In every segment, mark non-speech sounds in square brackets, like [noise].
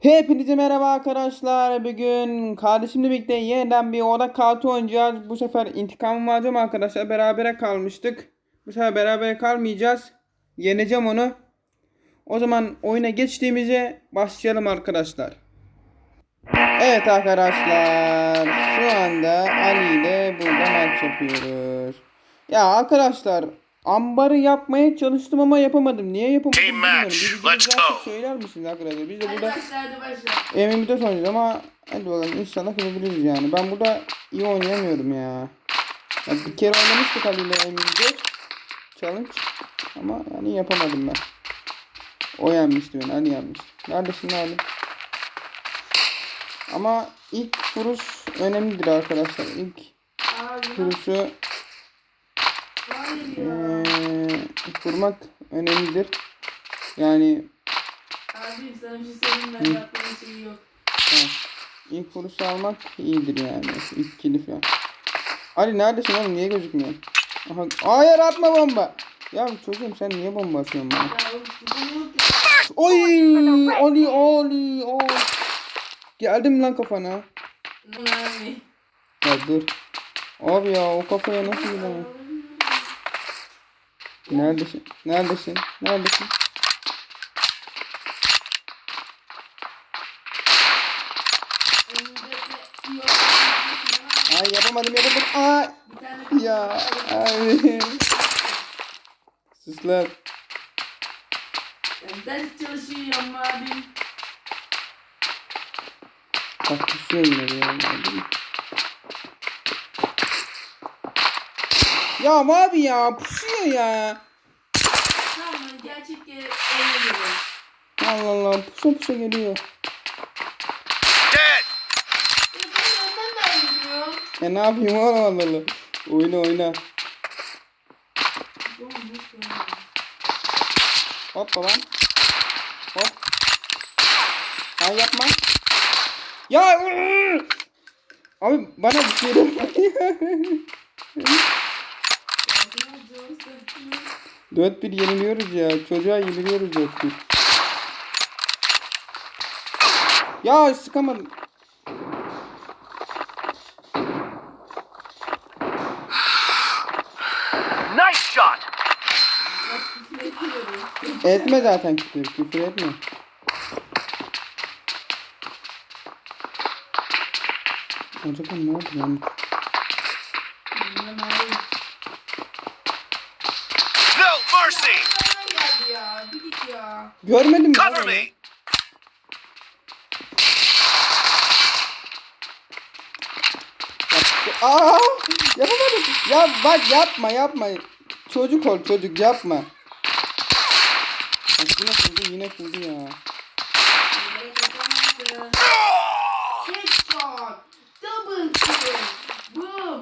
Hepinize merhaba arkadaşlar. Bugün kardeşimle birlikte yeniden bir oda kartı oynayacağız. Bu sefer intikamımı alacağım arkadaşlar. Berabere kalmıştık. Bu sefer beraber kalmayacağız. Yeneceğim onu. O zaman oyuna geçtiğimize başlayalım arkadaşlar. Evet arkadaşlar. Şu anda Ali ile burada maç yapıyoruz. Ya arkadaşlar ambarı yapmaya çalıştım ama yapamadım. Niye yapamadım Team bilmiyorum. match, let's go. Söyler misiniz arkadaşlar? Biz de burada başla hadi başla. M24 oynuyoruz ama hadi bakalım inşallah yapabiliriz yani. Ben burada iyi oynayamıyorum ya. ya bir kere oynamıştık Ali ile M24 challenge ama yani yapamadım ben. O yenmişti beni, Ali yenmişti. Neredesin Ali? Ama ilk vuruş önemlidir arkadaşlar. İlk vuruşu eee vurmak önemlidir. Yani Abi sana bir şey söyleyeyim ben yapmanın şeyi yok. Ha, İlk vuruşu almak iyidir yani. İlk kill falan. Ali neredesin oğlum? Niye gözükmüyor? Aha. Hayır atma bomba. Ya çocuğum sen niye bomba atıyorsun bana? Ya o bu yok ya. Oy! Ali Ali Ali. Geldim lan kafana. Lan abi. Ya dur. Abi ya o kafaya nasıl gidemem? Neredesin? Neredesin? Neredesin? Ay yapamadım yapamadım. Ay ya. Abi. Sus lan. Ben çalışıyorum abim. Bak kusuyor yine bir yerden. Ya abi ya pusuyor ya. Tamam gerçek eğleniyorum. Allah Allah pusa pusa geliyor. Dead! Ya. Ya ne yapayım oğlum Allah Allah. Oyna oyna. Hop babam. Hop. Ay yapma. Ya ıı! Abi bana bir şey [laughs] de- Dört bir yeniliyoruz ya. Çocuğa yeniliyoruz dört bir. Ya sıkamadım. Nice shot! Etme zaten küfür. Küfür etme. Acaba ne oldu lan? No mercy! geldi ya. Bir git ya. Görmedim mi? Cover me! Aa! Yapamadım. Ya bak yapma yapma. Çocuk ol çocuk yapma. Bak yine kurdu yine kurdu ya.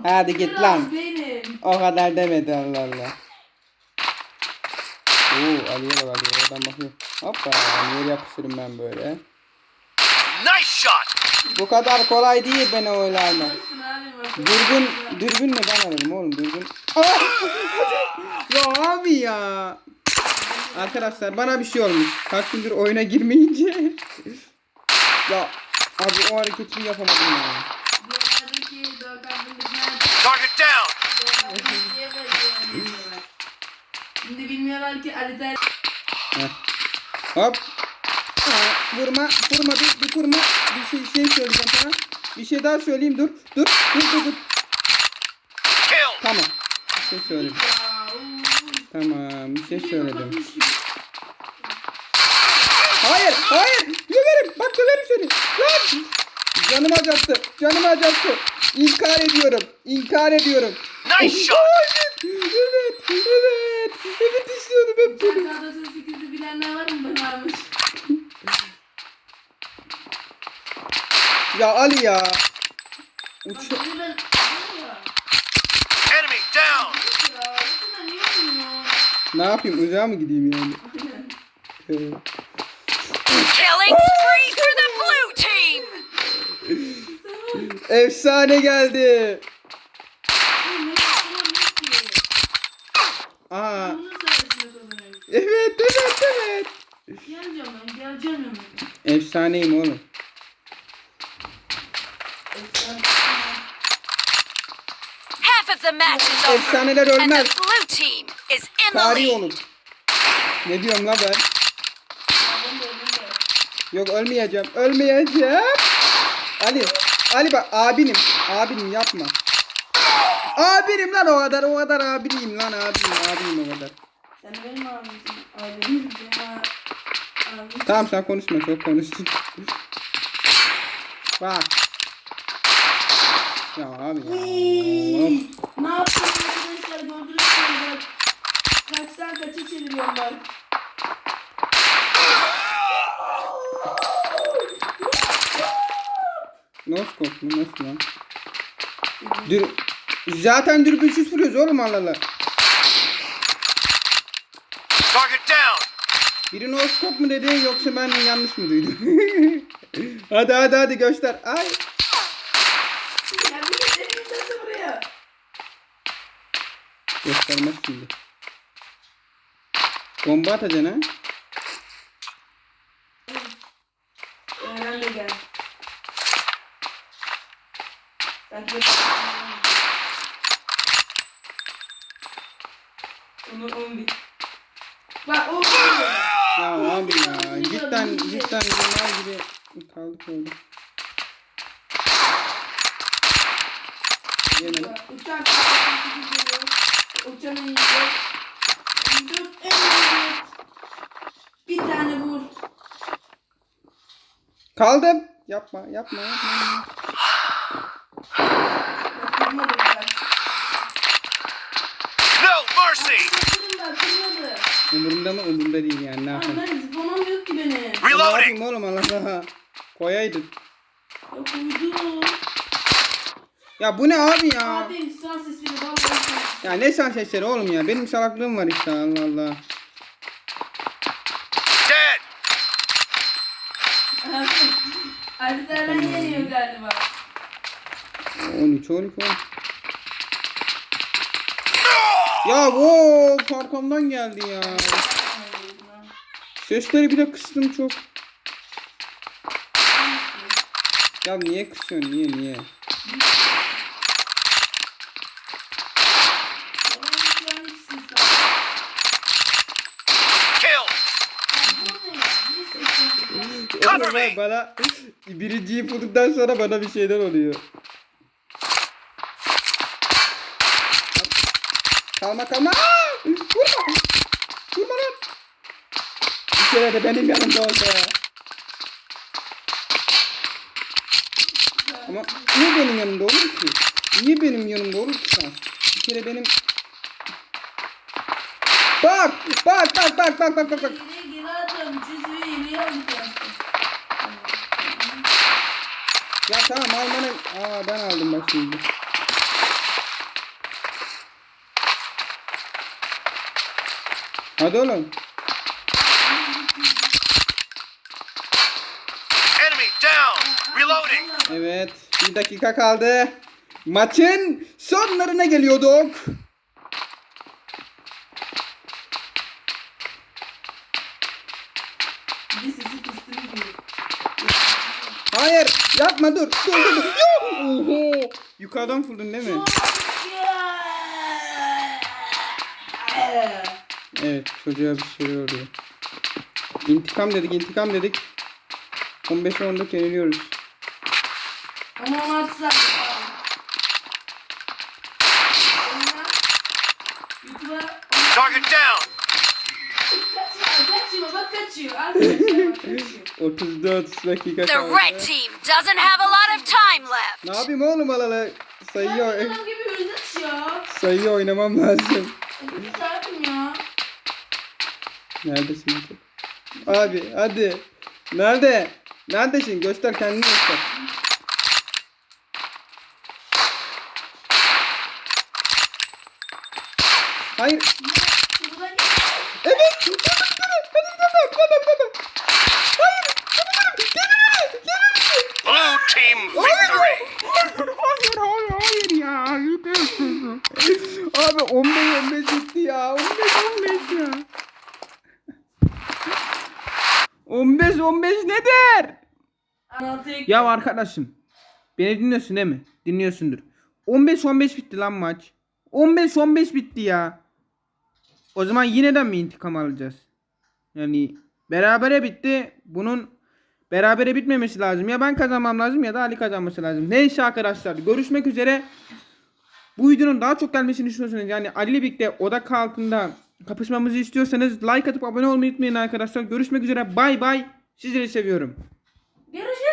Hadi git lan. benim. O kadar demedi Allah Allah. Oo Ali'ye bak Ali'ye oradan bakıyor. Hoppa yere yapıştırırım ben böyle. Nice shot! Bu kadar kolay değil beni bak. Dürbün, dürbün mü ben alırım oğlum dürbün. [laughs] Ya abi ya. Arkadaşlar bana bir şey olmuş. Kaç gündür oyuna girmeyince. [laughs] ya abi o hareketini yapamadım ya. Target down! Şimdi bilmiyorlar ki Ali Tel Heh. Hop. Aa, vurma, vurma bir, bir vurma. Bir şey, şey söyleyeceğim sana. Bir şey daha söyleyeyim dur. Dur, dur, dur, dur. Kill! Tamam. Bir şey söyledim. Tamam, bir şey söyledim. Hayır, hayır. Döverim. Bak döverim seni. Lan. Canımı acıttı. Canımı acıttı. İnkar ediyorum. İnkar ediyorum. Nice shot! Evet, evet. Evet istiyordum hep seni. Çakalda 8'i bilenler var mı almış? Ya Ali ya. Uç. Enemy down! Ne yapayım? Uzağa mı gideyim yani? [laughs] Killing spree for the blue team! Efsane geldi. Oğlum, ne yapamam ki? Aa. Bunun sayesinde kazanıyoruz. Evet, evet, evet. Yani geleceğim ben. Geleceğim yanına. Efsaneyim oğlum. Efsane. Half of the match is over. Efsaneler And the ölmez. blue team is in the Tarih lead. olur. Ne diyorum la ben? De. Yok ölmeyeceğim. Ölmeyeceğim. Ali. Ali bak abinim. Abinim yapma. Abinim lan o kadar. O kadar abiyim lan abinim. Abiyim o kadar. Sen benim abimsin. Abim. Benim a- abim. Tamam sen konuşma çok konuştun. Bak. Ya abi ya. Ne yaptın arkadaşlar gördünüz mü bak. Kaçtan kaça çeviriyorum bak. Noskop mu? Nasıl lan? Dür Zaten dürbünsüz vuruyoruz oğlum Allah Allah. Target down. Biri noskop mu dedi yoksa ben yanlış mı duydum? [laughs] hadi hadi hadi göster. Ay. Göstermez şimdi. Bomba atacaksın ha? Eren de gel. Takip et. Onu 11. Bak o Ya abi ya cidden cidden bunlar gibi kaldık orada. Yemedim. Yiyecek. Dur evet. Bir tane vur. Kaldım. Yapma yapma yapma. Bak Umurumda mı? Umurumda değil yani ne yapayım. ben zıplamam yok ki benim. Ne yapayım oğlum Allah Allah. Koyaydın. Ya koydum. Ya bu ne abi ya? Abi san sesini vallahi. Ya ne sen sesleri oğlum ya? Benim salaklığım var işte Allah Allah. Dead. [laughs] Abi. Haritadan yeniyor galiba. 13 12 10. Ya wo arkamdan geldi ya. Sesleri bir de kıstım çok. Ya niye kısıyorsun? Niye niye? Oğlum. Bana birinciyi bulduktan sonra bana bir şeyler oluyor. Kalma kalma. Aa! Vurma. Vurma lan. Bir kere de benim yanımda olsa ya. Ama niye benim yanımda olur ki? Niye benim yanımda olur ki sen? Bir kere benim... Bak! Bak bak bak bak bak bak bak. Ya. Tamam almanı... Aa ben aldım bak şimdi. Hadi oğlum. Enemy down. Reloading. Evet. Bir dakika kaldı. Maçın sonlarına geliyorduk. Hayır. Yapma dur. Dur dur dur. Oho. Yukarıdan fırladın değil mi? Evet. Çocuğa bir şey oluyor. İntikam dedik. intikam dedik. 15'e 14 yeniliyoruz. Ama 16 saat. YouTube'a Target down. kaçıyor, kaçıyor, bak kaçıyor. Arkadaşlar [laughs] bak kaçıyor. 34 dakika The kaldı. red team doesn't have a lot of time Ne left. yapayım oğlum alala? Adam gibi ya. sayıyı oynamam lazım. Bir tarafım ya. Neredesin artık? Abi hadi. Nerede? Neredesin? Göster kendini göster. Hayır. Evet. Hadi gidelim. Gidelim, gidelim. Hayır. Gidelim. Gidelim. Blue team victory. Hayır, hayır, hayır, hayır ya. Abi 15 15 gitti ya. 15 15 ya. 15 nedir? 16'ya Ya arkadaşım. Beni dinliyorsun değil mi? Dinliyorsundur. 15-15 bitti lan maç. 15-15 bitti ya. O zaman yineden mi intikam alacağız? Yani berabere bitti. Bunun berabere bitmemesi lazım. Ya ben kazanmam lazım ya da Ali kazanması lazım. Neyse arkadaşlar görüşmek üzere. Bu videonun daha çok gelmesini istiyorsanız yani Ali birlikte odak altında kapışmamızı istiyorsanız like atıp abone olmayı unutmayın arkadaşlar. Görüşmek üzere. Bay bay. Sizleri seviyorum. Görüşürüz.